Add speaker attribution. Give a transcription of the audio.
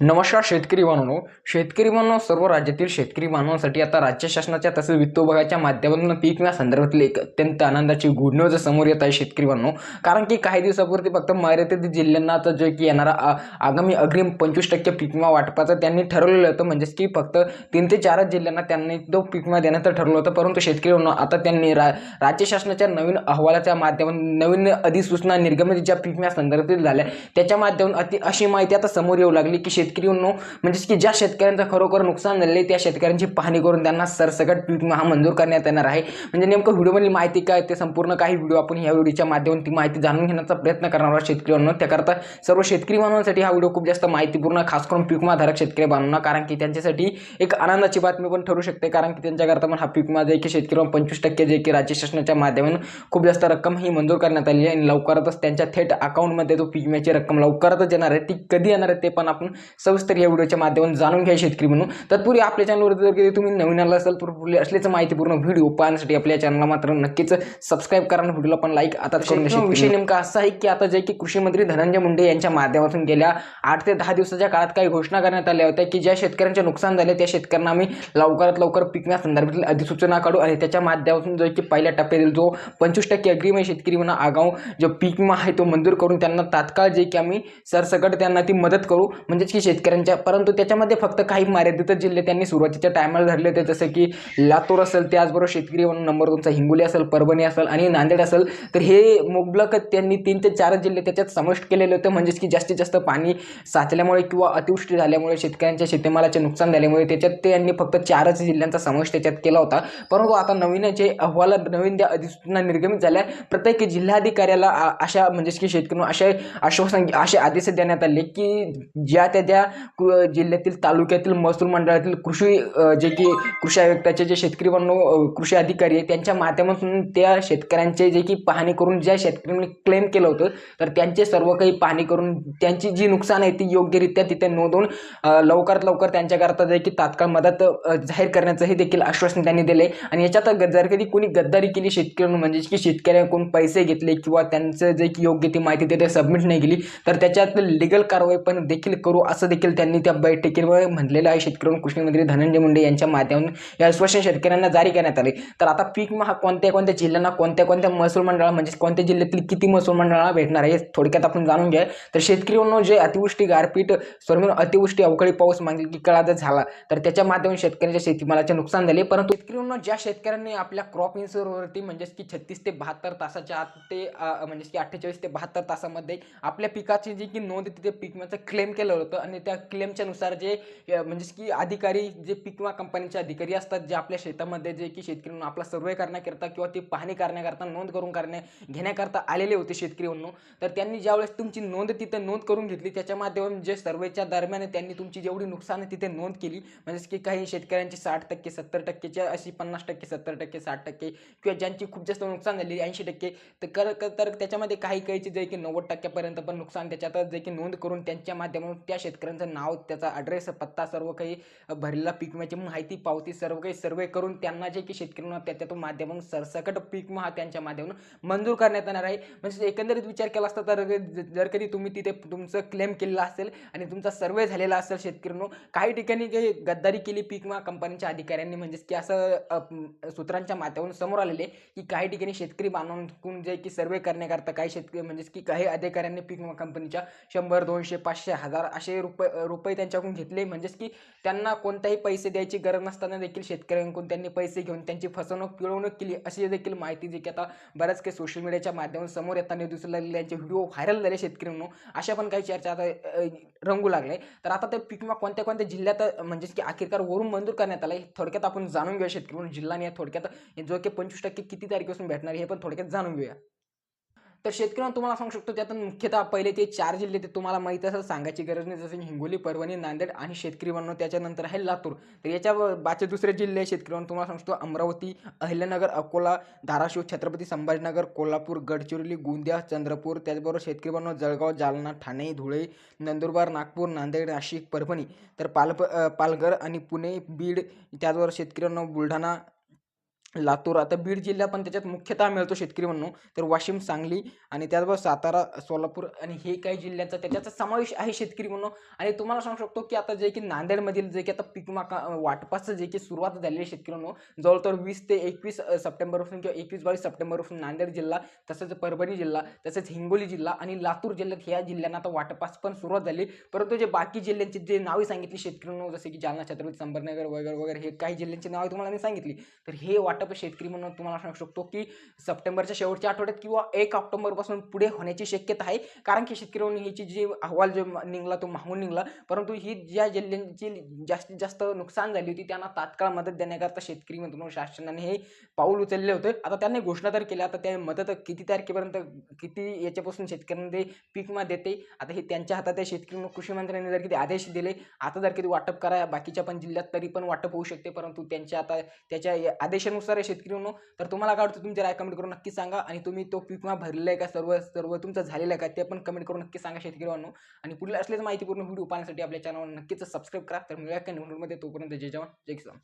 Speaker 1: नमस्कार शेतकरी बांधवांनो. शेतकरी बांधव सर्व राज्यातील शेतकरी बांधवांसाठी आता राज्य शासनाच्या तसेच वित्त विभागाच्या माध्यमातून पीक विमा संदर्भातील एक अत्यंत आनंदाची गुड न्यूज समोर येत आहे शेतकरी बांधव कारण की काही दिवसापूर्वी फक्त मर्यादित जिल्ह्यांना आता जे की येणारा आगामी अग्रिम पंचवीस टक्के पीक विमा वाटपाचं त्यांनी ठरवलेलं होतं. म्हणजेच की फक्त तीन ते चारच जिल्ह्यांना त्यांनी तो पीक विमा देण्याचं ठरवलं होतं. परंतु शेतकरी बांधव आता त्यांनी रा राज्य शासनाच्या नवीन अहवालाच्या माध्यमातून नवीन अधिसूचना निर्गमित ज्या पीक विमा संदर्भातील झाल्या. त्याच्या माध्यमातून अति अशी माहिती आता समोर येऊ लागली की शेत शेतकरी म्हणजेच की ज्या शेतकऱ्यांचं खरोखर नुकसान झाले त्या शेतकऱ्यांची पाहणी करून त्यांना सरसकट पीक विमा हा मंजूर करण्यात येणार आहे. म्हणजे नेमकं व्हिडिओमधील माहिती काय ते संपूर्ण काही व्हिडिओ आपण या व्हिडिओच्या माध्यमातून ती माहिती जाणून घेण्याचा प्रयत्न करणार आहोत शेतकऱ्यांना त्याकरता सर्व शेतकरी बांधवांसाठी हा व्हिडिओ खूप जास्त माहितीपूर्ण खास करून पीक शेतकरी बांधवांना कारण की त्यांच्यासाठी एक आनंदाची बातमी पण ठरू शकते कारण की त्यांच्याकरता पण हा पीक विमा जे की शेतकरी पंचवीस टक्के जे की राज्य शासनाच्या माध्यमातून खूप जास्त रक्कम ही मंजूर करण्यात आली आहे. आणि लवकरच त्यांच्या थेट अकाउंटमध्ये तो पीक विम्याची रक्कम लवकरच येणार आहे. ती कधी येणार आहे ते पण आपण सविस्तर या व्हिडिओच्या माध्यमातून जाणून घ्या शेतकरी म्हणून तत्पूर्वी आपल्या चॅनलवर जर कधी तुम्ही नवीन आला असेल तर पुढे असलेच माहितीपूर्ण व्हिडिओ पाहण्यासाठी आपल्या चॅनलला मात्र नक्कीच सबस्क्राईब करा आणि व्हिडिओला पण लाईक आता. विषय नेमका असा आहे की आता जे की कृषी मंत्री धनंजय मुंडे यांच्या माध्यमातून गेल्या आठ ते दहा दिवसाच्या काळात काही घोषणा करण्यात आल्या होत्या की ज्या शेतकऱ्यांचे नुकसान झाले त्या शेतकऱ्यांना आम्ही लवकरात लवकर पीक विमा संदर्भातील अधिसूचना काढू आणि त्याच्या माध्यमातून जो की पहिल्या टप्प्यातील जो पंचवीस टक्के अग्रिम शेतकरी म्हणा आगाऊ जो पीक विमा आहे तो मंजूर करून त्यांना तात्काळ जे की आम्ही सरसकट त्यांना ती मदत करू म्हणजेच की शेतकऱ्यांच्या परंतु त्याच्यामध्ये फक्त काही मर्यादितच जिल्हे त्यांनी सुरुवातीच्या टायमाला धरले होते. जसं की लातूर असेल त्याचबरोबर शेतकरी म्हणून नंबर दोनचा हिंगोली असेल परभणी असेल आणि नांदेड असेल. तर हे मुबलक त्यांनी तीन ते चार जिल्हे त्याच्यात समाविष्ट केलेले होते. म्हणजेच की जास्तीत जास्त पाणी साचल्यामुळे किंवा अतिवृष्टी झाल्यामुळे शेतकऱ्यांच्या शेतीमालाचे नुकसान झाल्यामुळे त्याच्यात ते यांनी फक्त चारच जिल्ह्यांचा समावेश त्याच्यात केला होता. परंतु आता नवीन जे अहवाल नवीन ज्या अधिसूचना निर्गमित झाल्या प्रत्येक जिल्हाधिकाऱ्याला आ- अशा म्हणजेच की शेतकऱ्यांना अशा आश्वासन असे आदेश देण्यात आले की ज्या त्या ज्या आपल्या जिल्ह्यातील तालुक्यातील महसूल मंडळातील कृषी जे की कृषी आयुक्ताचे जे शेतकरी बनव कृषी अधिकारी आहे त्यांच्या माध्यमातून त्या शेतकऱ्यांचे जे की पाहणी करून ज्या शेतकऱ्यांनी क्लेम केलं होतं तर त्यांचे सर्व काही पाहणी करून त्यांची जी नुकसान आहे ती योग्यरित्या तिथे नोंदवून लवकरात लवकर त्यांच्याकरता जे की तात्काळ मदत जाहीर करण्याचंही देखील आश्वासन त्यांनी दिले. आणि याच्यात ग- जर कधी कोणी गद्दारी केली शेतकऱ्यांना म्हणजे की शेतकऱ्यांकडून पैसे घेतले किंवा त्यांचं जे की योग्य ती माहिती तिथे सबमिट नाही केली तर त्याच्यात लिगल कारवाई पण देखील करू असं देखील त्यांनी त्या बैठकीवर म्हटलेलं आहे. शेतकऱ्यांना कृषी मंत्री धनंजय मुंडे यांच्या माध्यमातून हे आश्वासन शेतकऱ्यांना जारी करण्यात आले. तर आता पीक विमा हा कोणत्या कोणत्या जिल्ह्यांना कोणत्या कोणत्या महसूल मंडळाला म्हणजे कोणत्या जिल्ह्यातील किती महसूल मंडळाला भेटणार आहे हे थोडक्यात आपण जाणून घ्या तर शेतकऱ्यांना जे अतिवृष्टी गारपीट सर्व अतिवृष्टी अवकाळी पाऊस मागील की काळात जर झाला. तर त्याच्या माध्यमातून शेतकऱ्यांच्या शेतीमालाचे नुकसान झाले. परंतु शेतकऱ्यांना ज्या शेतकऱ्यांनी आपल्या क्रॉप इन्शुरवरती म्हणजेच की छत्तीस ते बहात्तर तासाच्या आत ते म्हणजे म्हणजेच की अठ्ठेचाळीस ते बहात्तर तासामध्ये आपल्या पिकाची जी की नोंद तिथे पीक क्लेम केलं होतं. आणि त्या क्लेमच्या नुसार जे म्हणजेच की अधिकारी जे पीक विमा कंपनीचे अधिकारी असतात जे आपल्या शेतामध्ये जे की शेतकरी आपला सर्वे करण्याकरता किंवा ती पाहणी करण्याकरता नोंद करून करण्या घेण्याकरता आलेले होते शेतकरी म्हणून तर त्यांनी ज्यावेळेस तुमची नोंद तिथे नोंद करून घेतली त्याच्या माध्यमातून जे सर्वेच्या दरम्यान त्यांनी तुमची जेवढी नुकसान तिथे नोंद केली. म्हणजेच की काही शेतकऱ्यांची साठ टक्के सत्तर टक्केच्या अशी पन्नास टक्के सत्तर टक्के साठ टक्के किंवा ज्यांची खूप जास्त नुकसान झाली ऐंशी टक्के तर कर तर त्याच्यामध्ये काही काहीची जे की नव्वद टक्क्यापर्यंत पण नुकसान त्याच्यात जे की नोंद करून त्यांच्या माध्यमातून त्या शेतकऱ्यांचं नाव त्याचा ॲड्रेस पत्ता सर्व काही भरलेला पीक विम्याची माहिती पावती सर्व काही सर्वे करून त्यांना जे की शेतकऱ्यांना त्याच्यातून माध्यमातून सरसकट पीक विमा हा त्यांच्या माध्यमातून मंजूर करण्यात येणार आहे. म्हणजे एकंदरीत विचार केला असता तर जर कधी तुम्ही तिथे तुमचं क्लेम केलेलं असेल आणि तुमचा सर्वे झालेला असेल शेतकऱ्यांनो काही ठिकाणी काही गद्दारी केली पीक विमा कंपनीच्या अधिकाऱ्यांनी म्हणजेच की असं सूत्रांच्या माध्यमातून समोर आलेले की काही ठिकाणी शेतकरी बांधवांकडून जे की सर्वे करण्याकरता काही शेतकरी म्हणजेच की काही अधिकाऱ्यांनी पीक विमा कंपनीच्या शंभर दोनशे पाचशे हजार असे रुपये रुपये त्यांच्याकडून घेतले. म्हणजेच की त्यांना कोणताही पैसे द्यायची गरज नसताना देखील शेतकऱ्यांकडून त्यांनी पैसे घेऊन त्यांची फसवणूक पिळवणूक केली. अशी देखील माहिती जी की आता बऱ्याच काही सोशल मीडियाच्या माध्यमातून समोर येताना दिसू लागले यांचे व्हिडिओ व्हायरल झाले शेतकऱ्यांनो. अशा पण काही चर्चा आता रंगू लागले तर आता ते पीक विमा कोणत्या कोणत्या जिल्ह्यात म्हणजेच की आखिरकार वरून मंजूर करण्यात आला थोडक्यात आपण जाणून घेऊया शेतकरी जिल्हा आणि या थोडक्यात जो की पंचवीस टक्के किती तारखेपासून भेटणार हे पण थोडक्यात जाणून घेऊया. तर शेतकऱ्यांना तुम्हाला सांगू शकतो त्यातून मुख्यतः पहिले ते चार जिल्हे ते तुम्हाला माहीत असेल सांगायची गरज नाही. जसं की हिंगोली परभणी नांदेड आणि शेतकरी बनवून त्याच्यानंतर आहे लातूर. तर याच्या बाचे दुसरे जिल्हे शेतकऱ्यांना तुम्हाला सांगू शकतो अमरावती अहिल्यानगर अकोला धाराशिव छत्रपती संभाजीनगर कोल्हापूर गडचिरोली गोंदिया चंद्रपूर त्याचबरोबर शेतकरी बनव जळगाव जालना ठाणे धुळे नंदुरबार नागपूर नांदेड नाशिक परभणी. तर पालप पालघर आणि पुणे बीड त्याचबरोबर शेतकऱ्यांना बुलढाणा लातूर. आता बीड जिल्हा पण त्याच्यात मुख्यतः मिळतो शेतकरी म्हणून. तर वाशिम सांगली आणि त्याचबरोबर सातारा सोलापूर आणि हे काही जिल्ह्यांचा त्याच्याचा समावेश आहे शेतकरी म्हणून. आणि तुम्हाला सांगू शकतो की आता जे की नांदेडमधील जे की आता पीक माका वाटपाचं जे की सुरुवात झालेली आहे शेतकरी म्हणून जवळजवळ वीस ते एकवीस सप्टेंबरपासून किंवा एकवीस बावीस सप्टेंबरपासून नांदेड जिल्हा तसंच परभणी जिल्हा तसंच हिंगोली जिल्हा आणि लातूर जिल्ह्यात ह्या जिल्ह्यांना आता वाटपास पण सुरुवात झाली. परंतु जे बाकी जिल्ह्यांची जे नावे सांगितली शेतकरी म्हणून जसे की जालना छत्रपती संभाजीनगर वगैरे वगैरे हे काही जिल्ह्यांची नावे तुम्हाला मी सांगितली. तर हे वाट वाटप शेतकरी म्हणून तुम्हाला सांगू शकतो की सप्टेंबरच्या शेवटच्या आठवड्यात किंवा एक ऑक्टोबरपासून पुढे होण्याची शक्यता आहे. कारण की शेतकरी म्हणून ह्याची जी अहवाल जो निघला तो मागून निघला. परंतु ही ज्या जिल्ह्यांची जास्तीत जास्त नुकसान झाली होती त्यांना तात्काळ मदत देण्याकरता शेतकरी म्हणून शासनाने हे पाऊल उचलले होते. आता त्यांनी घोषणा तर केल्या आता त्या मदत किती तारखेपर्यंत किती याच्यापासून शेतकऱ्यांना ते पीक मा देते? आता हे त्यांच्या हातात आहे शेतकरी कृषी मंत्र्यांनी जर किती आदेश दिले आता जर किती वाटप करा बाकीच्या पण जिल्ह्यात तरी पण वाटप होऊ शकते. परंतु त्यांच्या आता त्याच्या आदेशानुसार सारे शेतकरी म्हणून तर तुम्हाला काय वाटतं तुमच्या राय कमेंट करून नक्की सांगा आणि तुम्ही तो पीक विमा भरलेला आहे का सर्व सर्व तुमचं झालेलं आहे का ते पण कमेंट करून नक्की सांगा शेतकरी म्हणून आणि पुढील असलेच माहितीपूर्ण व्हिडिओ पाहण्यासाठी आपल्या चॅनलवर नक्कीच सबस्क्राईब करा. तर मिळूया का मध्ये तोपर्यंत जय जवान जय किसान.